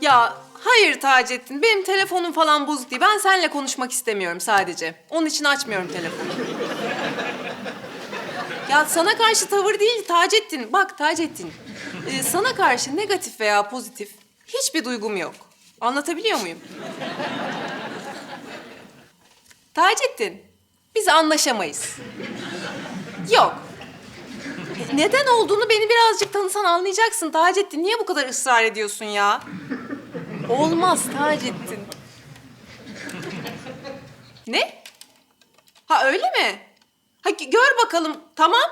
Ya hayır Taceddin, benim telefonum falan bozuk değil. Ben seninle konuşmak istemiyorum sadece. Onun için açmıyorum telefonu. ya sana karşı tavır değil Taceddin. Bak Taceddin, e, sana karşı negatif veya pozitif hiçbir duygum yok. Anlatabiliyor muyum? Taceddin, biz anlaşamayız. Yok. Neden olduğunu beni birazcık tanısan anlayacaksın Taceddin. Niye bu kadar ısrar ediyorsun ya? Olmaz Taceddin. Ne? Ha öyle mi? Ha gör bakalım. Tamam.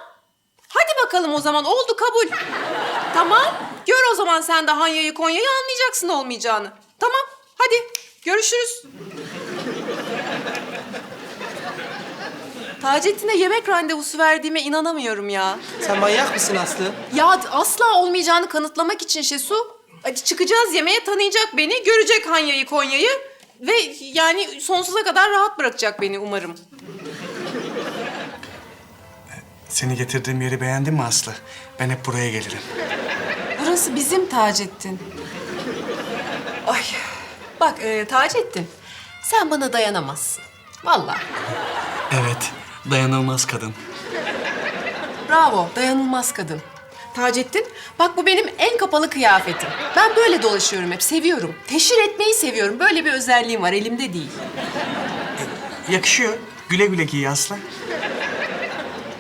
Hadi bakalım o zaman. Oldu kabul. Tamam. Gör o zaman sen de Hanya'yı Konya'yı anlayacaksın olmayacağını. Tamam. Hadi. Görüşürüz. Taceddin'e yemek randevusu verdiğime inanamıyorum ya. Sen manyak mısın Aslı? Ya asla olmayacağını kanıtlamak için Şesu. Hadi çıkacağız yemeğe tanıyacak beni, görecek Hanya'yı Konya'yı ve yani sonsuza kadar rahat bırakacak beni umarım. Seni getirdiğim yeri beğendin mi Aslı? Ben hep buraya gelirim. Burası bizim Taceddin. Ay bak e, Taceddin sen bana dayanamazsın. Vallahi. Evet, dayanılmaz kadın. Bravo, dayanılmaz kadın. Taceddin, bak bu benim en kapalı kıyafetim. Ben böyle dolaşıyorum hep, seviyorum. Teşhir etmeyi seviyorum. Böyle bir özelliğim var, elimde değil. Yakışıyor. Güle güle giy Aslı.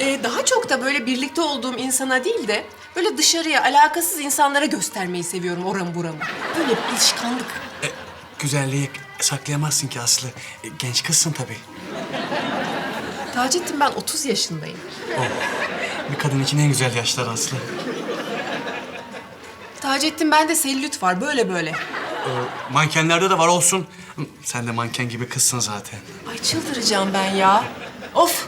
Ee, daha çok da böyle birlikte olduğum insana değil de böyle dışarıya alakasız insanlara göstermeyi seviyorum oramı buramı. Böyle bir alışkanlık. E, güzelliği saklayamazsın ki Aslı. E, genç kızsın tabii. Taceddin ben 30 yaşındayım. Bir kadın için en güzel yaşlar Aslı. Taceddin bende sellüt var böyle böyle. E, mankenlerde de var olsun. Sen de manken gibi kızsın zaten. Ay çıldıracağım ben ya. Of.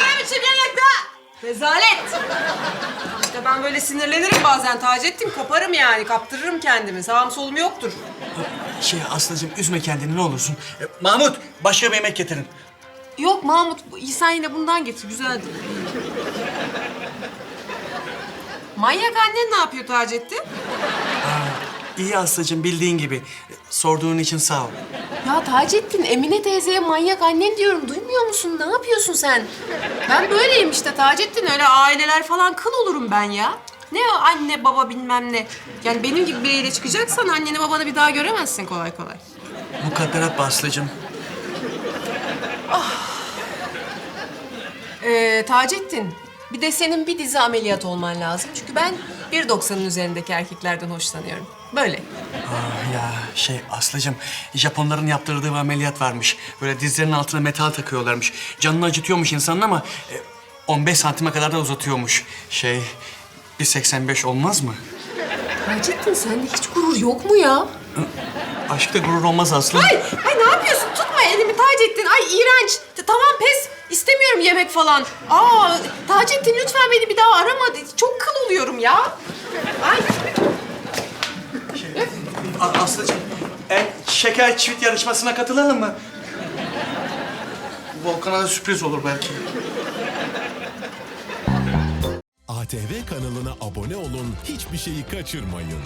Ne biçim yemek be? Rezalet. İşte ben böyle sinirlenirim bazen Taceddin. Koparım yani, kaptırırım kendimi. Sağım solum yoktur. Şey Aslı'cığım üzme kendini ne olursun. E, Mahmut başka bir yemek getirin. Yok Mahmut, sen yine bundan getir. Güzeldi. Manyak annen ne yapıyor Taceddin? İyi Aslı'cığım bildiğin gibi. E, Sorduğun için sağ ol. Ya Taceddin, Emine teyzeye manyak annen diyorum. Duymuyor musun? Ne yapıyorsun sen? Ben böyleyim işte Taceddin. Öyle aileler falan kıl olurum ben ya. Ne o anne baba bilmem ne. Yani benim gibi biriyle çıkacaksan anneni babanı bir daha göremezsin kolay kolay. Mukadderat be Aslı'cığım. Ee, Taceddin, bir de senin bir dizi ameliyat olman lazım. Çünkü ben 1.90'ın üzerindeki erkeklerden hoşlanıyorum. Böyle. Ah ya şey Aslı'cığım Japonların yaptırdığı bir ameliyat varmış. Böyle dizlerinin altına metal takıyorlarmış. Canını acıtıyormuş insanın ama e, 15 santime kadar da uzatıyormuş. Şey 1.85 olmaz mı? Taceddin sende hiç gurur yok mu ya? Aşkta gurur olmaz Aslı. Ay, ay ne yapıyorsun? Tutma elimi Taceddin. Ay iğrenç. Tamam pes. İstemiyorum yemek falan. Aa Taceddin lütfen beni bir daha arama. Çok kıl oluyorum ya. Ay. A- Aslı'cığım en şeker çivit yarışmasına katılalım mı? Volkan'a da sürpriz olur belki. ATV kanalına abone olun, hiçbir şeyi kaçırmayın.